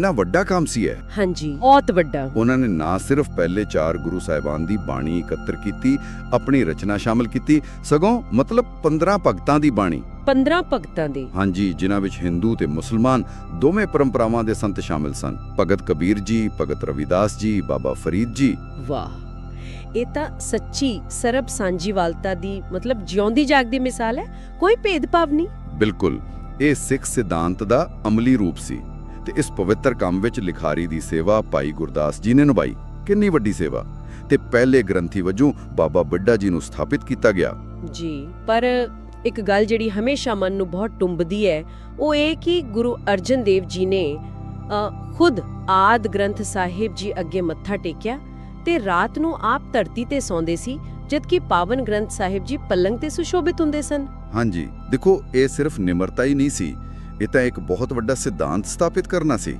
ਨਾ ਵੱਡਾ ਕੰਮ ਸੀ ਇਹ। ਹਾਂਜੀ। ਬਹੁਤ ਵੱਡਾ। ਉਹਨਾਂ ਨੇ ਨਾ ਸਿਰਫ ਪਹਿਲੇ ਚਾਰ ਗੁਰੂ ਸਾਹਿਬਾਨ ਦੀ ਬਾਣੀ ਇਕੱਤਰ ਕੀਤੀ ਆਪਣੀ ਰਚਨਾ ਸ਼ਾਮਲ ਕੀਤੀ ਸਗੋਂ ਮਤਲਬ 15 ਭਗਤਾਂ ਦੀ ਬਾਣੀ। 15 ਭਗਤਾਂ ਦੀ। ਹਾਂਜੀ ਜਿਨ੍ਹਾਂ ਵਿੱਚ ਹਿੰਦੂ ਤੇ ਮੁਸਲਮਾਨ ਦੋਵੇਂ ਪਰੰਪਰਾਵਾਂ ਦੇ ਸੰਤ ਸ਼ਾਮਿਲ ਸਨ। ਭਗਤ ਕਬੀਰ ਜੀ ਭਗਤ ਰਵਿਦਾਸ ਜੀ ਬਾਬਾ ਫਰੀਦ ਜੀ। ਵਾਹ। ਇਹ ਤਾਂ ਸੱਚੀ ਸਰਬ ਸਾਂਝੀਵਾਲਤਾ ਦੀ ਮਤਲਬ ਜਿਉਂਦੀ ਜਾਗਦੀ ਮਿਸਾਲ ਹੈ। ਕੋਈ ਭੇਦਭਾਵ ਨਹੀਂ। ਬਿਲਕੁਲ। ਇਹ ਸਿੱਖ ਸਿਧਾਂਤ ਦਾ ਅਮਲੀ ਰੂਪ ਸੀ। ਤੇ ਇਸ ਪਵਿੱਤਰ ਕੰਮ ਵਿੱਚ ਲਿਖਾਰੀ ਦੀ ਸੇਵਾ ਭਾਈ ਗੁਰਦਾਸ ਜੀ ਨੇ ਨਿਭਾਈ। ਕਿੰਨੀ ਵੱਡੀ ਸੇਵਾ। ਤੇ ਪਹਿਲੇ ਗ੍ਰੰਥੀ ਵਜੋਂ ਬਾਬਾ ਬੱਡਾ ਜੀ ਨੂੰ ਸਥਾਪਿਤ ਕੀਤਾ ਗਿਆ। ਜੀ ਪਰ ਇੱਕ ਗੱਲ ਜਿਹੜੀ ਹਮੇਸ਼ਾ ਮਨ ਨੂੰ ਬਹੁਤ ਟੁੰਬਦੀ ਹੈ ਉਹ ਇਹ ਕਿ ਗੁਰੂ ਅਰਜਨ ਦੇਵ ਜੀ ਨੇ ਖੁਦ ਆਦ ਗ੍ਰੰਥ ਸਾਹਿਬ ਜੀ ਅੱਗੇ ਮੱਥਾ ਟੇਕਿਆ ਤੇ ਰਾਤ ਨੂੰ ਆਪ ਧਰਤੀ ਤੇ ਸੌਂਦੇ ਸੀ ਜਦਕਿ ਪਾਵਨ ਗ੍ਰੰਥ ਸਾਹਿਬ ਜੀ ਪਲੰਗ ਤੇ ਸੁਸ਼ੋਭਿਤ ਹੁੰਦੇ ਸਨ। ਹਾਂਜੀ ਦੇਖੋ ਇਹ ਸਿਰਫ ਨਿਮਰਤਾ ਹੀ ਨਹੀਂ ਸੀ। ਇਹ ਤਾਂ ਇੱਕ ਬਹੁਤ ਵੱਡਾ ਸਿਧਾਂਤ ਸਥਾਪਿਤ ਕਰਨਾ ਸੀ।